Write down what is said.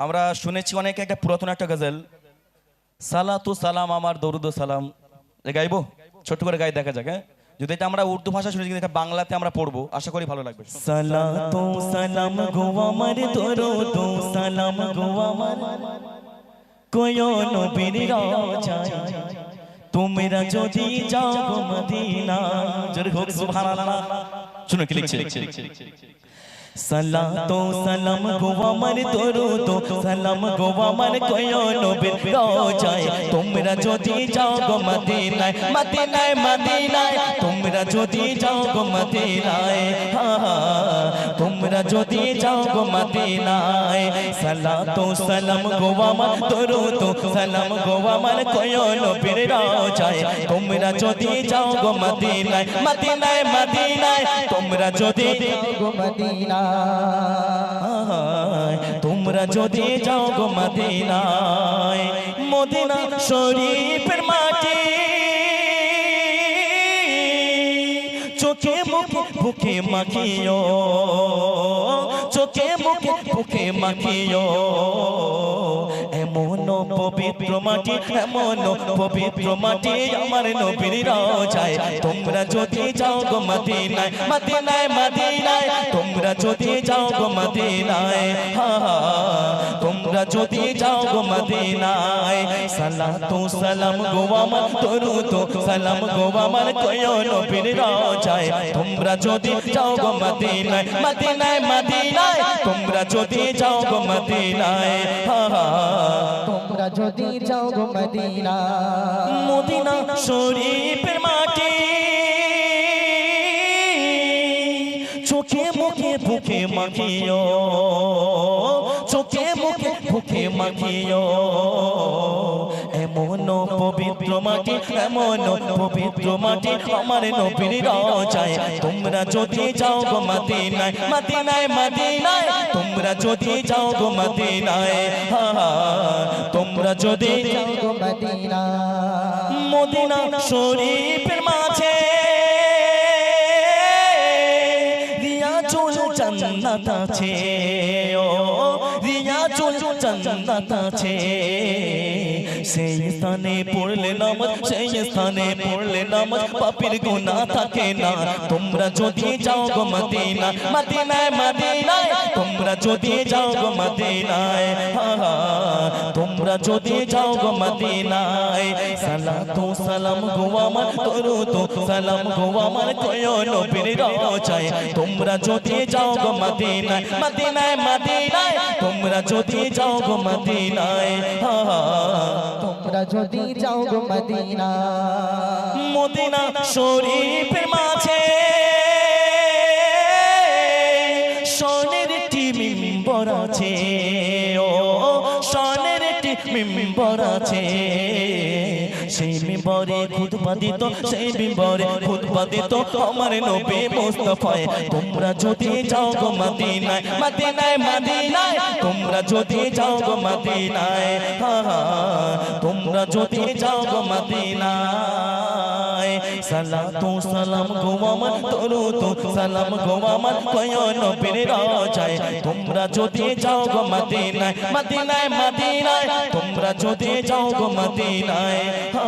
আমরা শুনেছি অনেক একটা পুরাতন একটা গজল সালাতু সালাম আমার দরুদ সালাম। এ গাইবো? ছোট্ট করে গাই দেখা যাক হ্যাঁ? যদি এটা আমরা উর্দু ভাষা শুনেছি কিন্তু এটা বাংলাতে আমরা পড়ব আশা করি ভালো লাগবে। সালাতু সালাম গো আমার দরুদ সালাম গো আমার। কোয় নবীর রাজায় তোমরা যদি যাও মদিনা। জোরে হোক সুবহানাল্লাহ। শুনো কি লিখছে? সালাতু সালাম গো আমার দরুদ সালাম গো আমার কোয় নবীর রাজায় তোমরা যদি যাও গো মদিনায় মদিনায় মদিনায় তোমরা যদি যাও গো মদিনায় হা, হা, তোমরা যদি যাও গো মদিনায় সালাতু সালাম গো আমার দরুদ সালাম গো আমার কোয় নবীর রাজায় তোমরা যদি যাও গো মদিনায় মদিনায় মদিনায় তোমরা যদি গো মদিনা আয়, তোমরা যদি যাও গো মদিনায় মদিনা শরীফের মাটি বুকে মাখিও চোখে মুখে বুকে মাখিও। এমন পবিত্র মাটি এমন পবিত্র মাটি আমার নবীর রাজায়। তোমরা যদি যাও গো মদিনায় মদিনায় মদিনায় তোমরা যদি যাও গো মদিনায় হা হা, যদি যাও গো মদিনায় সালাতু সালাম গো আমার দরুদ সালাম গো আমার কয় নবীর রাজায়। তোমরা যদি যাও গো মদিনায় মদিনায় মদিনায় তোমরা যদি যাও গো মদিনায় তোমরা যদি যাও গো মদিনা মদিনা শরীফের মাটি চোখে মুখে বুকে মাখিও। মুখে মাখিও। এমন পবিত্র মাটি এমন পবিত্র মাটি আমার নবীর রাজায়। তোমরা যদি যাও গো মদিনায় মদিনায় মদিনায় তোমরা যদি যাও গো মদিনায় তোমরা যদি যাও গো মদিনা মদিনা শরীফের মাঝে আছে ও রিয়াজুল জান্নাত আছে সেই স্থানে পড়লে নামাজ সেই স্থানে পড়লে নামাজ পাপের গুনাহ থাকে না তোমরা যদি যাও গো মদিনা মদিনায় মদিনায় তোমরা যদি যাও গো মদিনায় তোমরা যদি যাও গো মদিনায় সালাতু সালাম গো আমার, দরুদ সালাম গো আমার, কয় নবীর রাজায়। তোমরা যদি যাও গো মদিনায় মদিনায় মদিনায়, তোমরা যদি যাও গো মদিনায় তোমরা যদি যাও গো মদিনা মদিনা শরীফের মাঝে সোনের একটি মিম্বর আছে ও সনের একটি মিম্বর আছে। সেই মিম্বরে খুদবা দিত সেই মিম্বরে খুদবা দিত আমার নবী মুস্তাফায়। তোমরা যদি যাও গো মদিনায় মদিনায় মদিনায় তোমরা যদি যাও গো মদিনায় হা হা, তোমরা যদি যাও গো মদিনায়। সালাতু সালাম গো আমার দরুদ সালাম গো আমার কয় নবীর রাজায়। তোমরা যদি যাও গো মদিনায় মদিনায় মদিনায় তোমরা যদি যাও গো মদিনায় হা হা,